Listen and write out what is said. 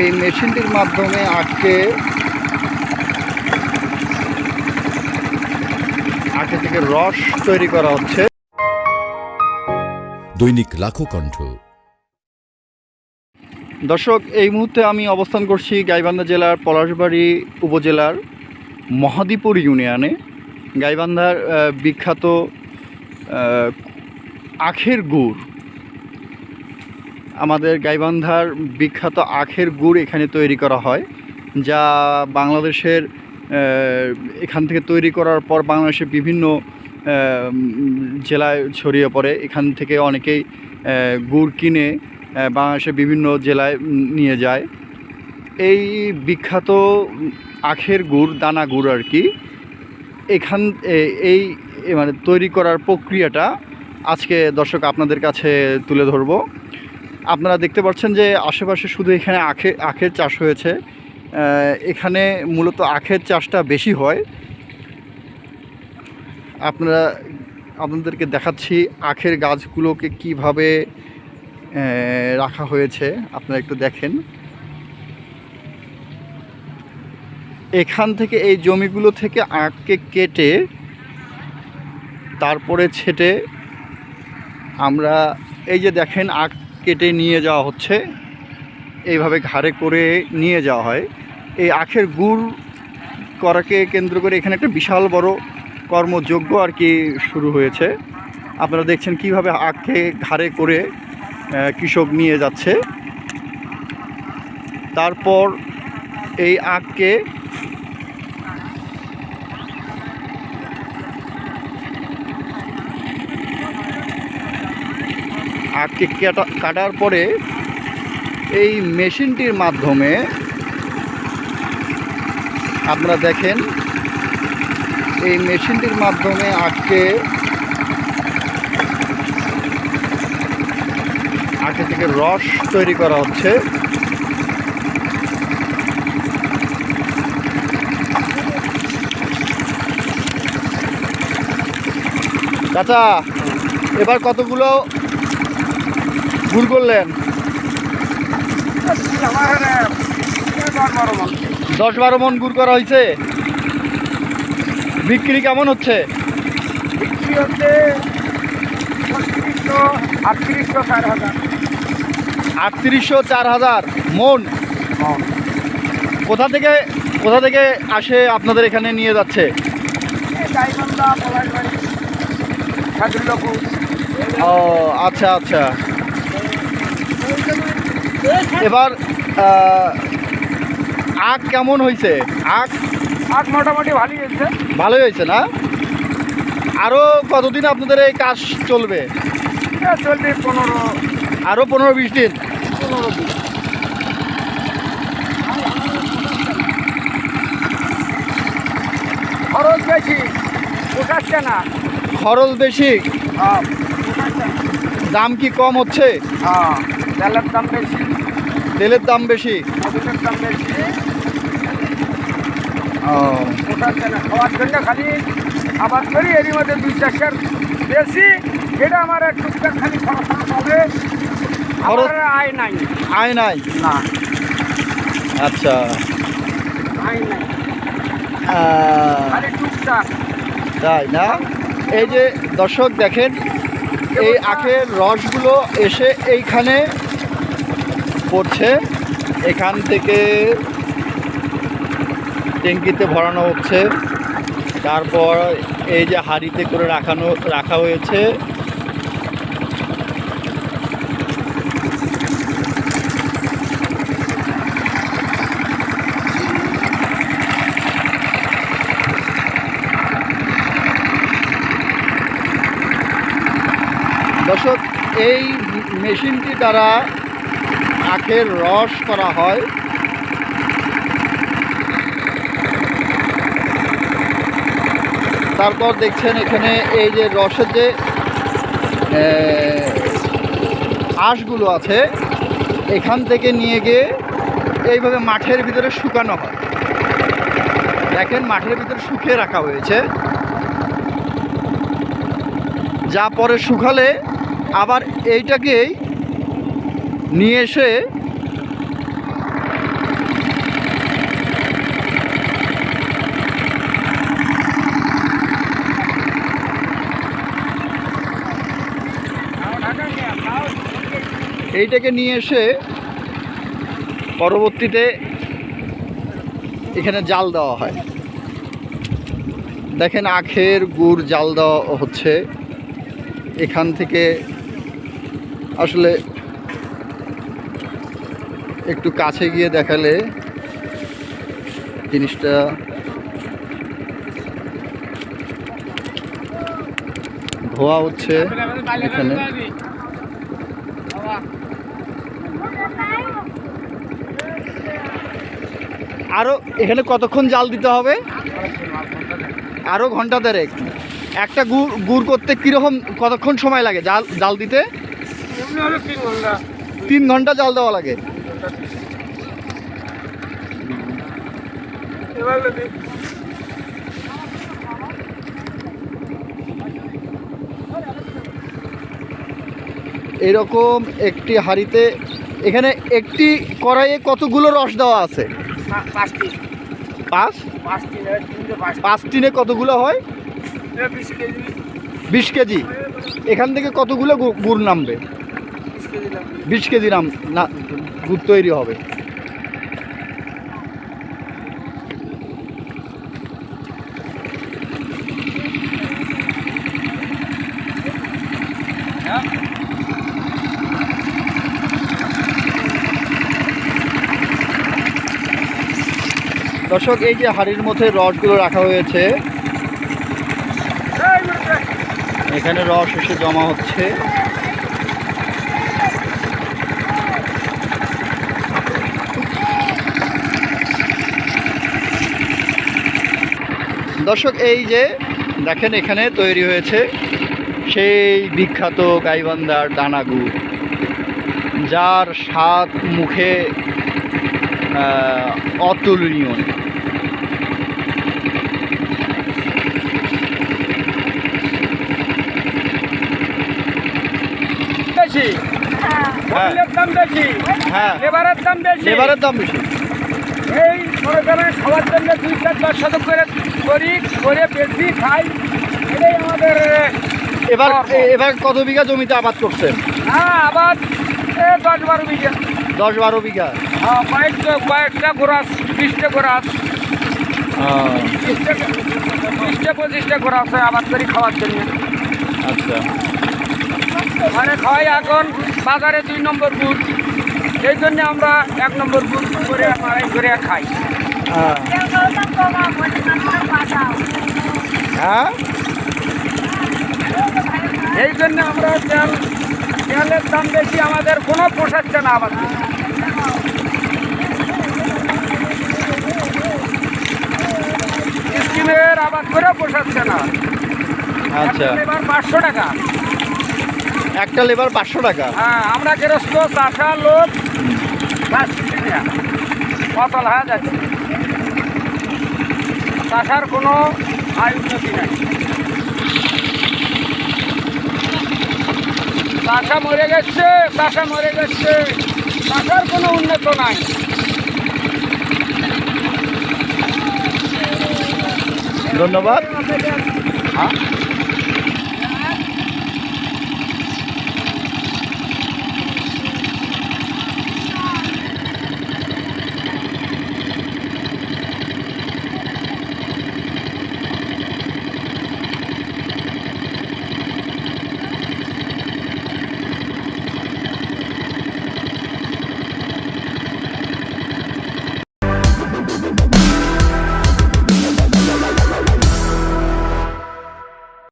এই মেশিনটির মাধ্যমে আখকে আখে থেকে রস তৈরি করা হচ্ছে। দৈনিক লাখো কণ্ঠ। দর্শক এই মুহূর্তে আমি অবস্থান করছি গাইবান্ধা জেলার পলাশবাড়ি উপজেলার মহাদীপুর ইউনিয়নে। গাইবান্ধার বিখ্যাত আখের গুড়। আমাদের গাইবান্ধার বিখ্যাত আখের গুড় এখানে তৈরি করা হয়, যা বাংলাদেশের এখান থেকে তৈরি করার পর বাংলাদেশের বিভিন্ন জেলায় ছড়িয়ে পড়ে। এখান থেকে অনেকেই গুড় কিনে বাংলাদেশের বিভিন্ন জেলায় নিয়ে যায়। এই বিখ্যাত আখের গুড়, দানা গুড় আর কি, এখান এই মানে তৈরি করার প্রক্রিয়াটা আজকে দর্শক আপনাদের কাছে তুলে ধরব। আপনারা দেখতে পাচ্ছেন যে আশেপাশে শুধু এখানে আখে, আখের চাষ হয়েছে। এখানে মূলত আখের চাষটা বেশি হয়। আপনারা, আপনাদেরকে দেখাচ্ছি আখের গাছগুলোকে কীভাবে রাখা হয়েছে। আপনারা একটু দেখেন। এখান থেকে এই জমিগুলো থেকে আখকে কেটে, তারপরে ছেটে আমরা, এই যে দেখেন আখ কেটে নিয়ে যাওয়া হচ্ছে। এইভাবে ঘাড়ে করে নিয়ে যাওয়া হয়। এই আখের গুড় করাকে কেন্দ্র করে এখানে একটা বিশাল বড় কর্মযজ্ঞ আর কি শুরু হয়েছে। আপনারা দেখছেন কীভাবে আখকে ঘাড়ে করে কৃষক নিয়ে যাচ্ছে। তারপর এই আখকে আখকে কাটা কাটার পরে এই মেশিনটির মাধ্যমে আপনারা দেখেন, এই মেশিনটির মাধ্যমে আখকে আখে থেকে রস তৈরি করা হচ্ছে। চাচা, এবার কতগুলো ভুল করলেন। দশ বারো মন গুড় করা হয়েছে। বিক্রি কেমন হচ্ছে? বিক্রি হচ্ছে আটত্রিশশো চার হাজার। আটত্রিশশো চার হাজার মন। কোথা থেকে কোথা থেকে আসে আপনাদের এখানে নিয়ে যাচ্ছে? ও আচ্ছা আচ্ছা। এবার আখ কেমন হয়েছে? আখ আখ মোটামুটি ভালোই হয়েছে। ভালোই হয়েছে না? আরও কতদিন আপনাদের এই কাজ চলবে? চলবে পনেরো আরও পনেরো বিশ দিন। পনেরো দিন খরচ বেশি পোষাচ্ছে না। খরচ বেশি? হ্যাঁ। দাম কি কম হচ্ছে? হ্যাঁ। তেলের দাম বেশি। তেলের দাম বেশি? দাম বেশি। ও। পোষাচ্ছে না খাওয়ার জন্য খালি করি এরই মধ্যে দুই চারশার বেশি। এটা আমার খালি খরচ হবে। খরচ- আয় নাই। আয় নাই? না। আচ্ছা। আয় নাই। তাই না? এই যে দর্শক দেখেন এই আখের রসগুলো এসে এইখানে পড়ছে। এখান থেকে ট্যাঙ্কিতে ভরানো হচ্ছে। তারপর এই যে হাঁড়িতে করে রাখানো, রাখা হয়েছে। দর্শক, এই মেশিনটি দ্বারা আখের রস করা হয়। তারপর দেখছেন এখানে এই যে রসের যে আঁশগুলো আছে, এখান থেকে নিয়ে গিয়ে এইভাবে মাঠের ভিতরে শুকানো হয়। দেখেন মাঠের ভিতরে শুকিয়ে রাখা হয়েছে। যা পরে শুকালে আবার এইটাকেই নিয়ে এসে এইটাকে নিয়ে এসে পরবর্তীতে এখানে জাল দেওয়া হয়। দেখেন আখের গুড় জাল দেওয়া হচ্ছে। এখান থেকে আসলে একটু কাছে গিয়ে দেখালে জিনিসটা ধোয়া হচ্ছে এখানে। আরও এখানে কতক্ষণ জাল দিতে হবে? আরও ঘণ্টা দেড়েক। একটা গুড় গুড় করতে কীরকম কতক্ষণ সময় লাগে জাল জাল দিতে? তিন ঘণ্টা জাল দেওয়া লাগে এবার যদি এরকম একটি হাঁড়িতে এখানে একটি কড়াইয়ে কতগুলো রস দেওয়া আছে? পাঁচ? টিনে কতগুলো হয়? বিশ কেজি। এখান থেকে কতগুলো গুড় নামবে। বিশ কেজি নাম না গুড় তৈরি হবে। দর্শক, এই যে হাড়ির মধ্যে রসগুলো রাখা হয়েছে। এখানে রস এসে জমা হচ্ছে। দর্শক, এই যে দেখেন এখানে তৈরি হয়েছে সেই বিখ্যাত গাইবান্ধার দানাগুড় যার স্বাদ মুখে অতুলনীয়। বেশি। হ্যাঁ। মূল্যের দাম বেশি। হ্যাঁ। লেবারের দাম বেশি। লেবারের দাম বেশি। এই করেন খাওয়ার জন্য দুই চার দশ শতক করে করি করে বেশি খাই। এটাই আমাদের এবার এবার কত বিঘা জমিতে আবাদ করছেন? হ্যাঁ আবার এ দশ বারো বিঘা। দশ বারো বিঘা। হ্যাঁ কয়েকটা কয়েকটা গোরাস বিশটা গোরাস। বিশটা পঁচিশটা গোরাস আবাদ করি খাওয়ার জন্য। আচ্ছা। মানে খাওয়াই এখন বাজারে দুই নম্বর গুড় সেই জন্য আমরা এক নম্বর গুড় করে মারাই করে খাই। হ্যাঁ? হ্যাঁ এই জন্য আমরা তেল তেলের দাম বেশি আমাদের কোনো পোষাচ্ছে না আবার স্কিমের আবাদ করে পোষাচ্ছে না। আচ্ছা। এবার পাঁচশো টাকা। একটা লেবার পাঁচশো টাকা। হ্যাঁ আমরা গৃহস্থ চাষা লোক ফসল হয়ে যাচ্ছে। চাষার কোনো আয় উন্নতি নাই। চাষা মরে গেছে চাষা মরে গেছে। চাষার কোনো উন্নত নাই। ধন্যবাদ। হ্যাঁ?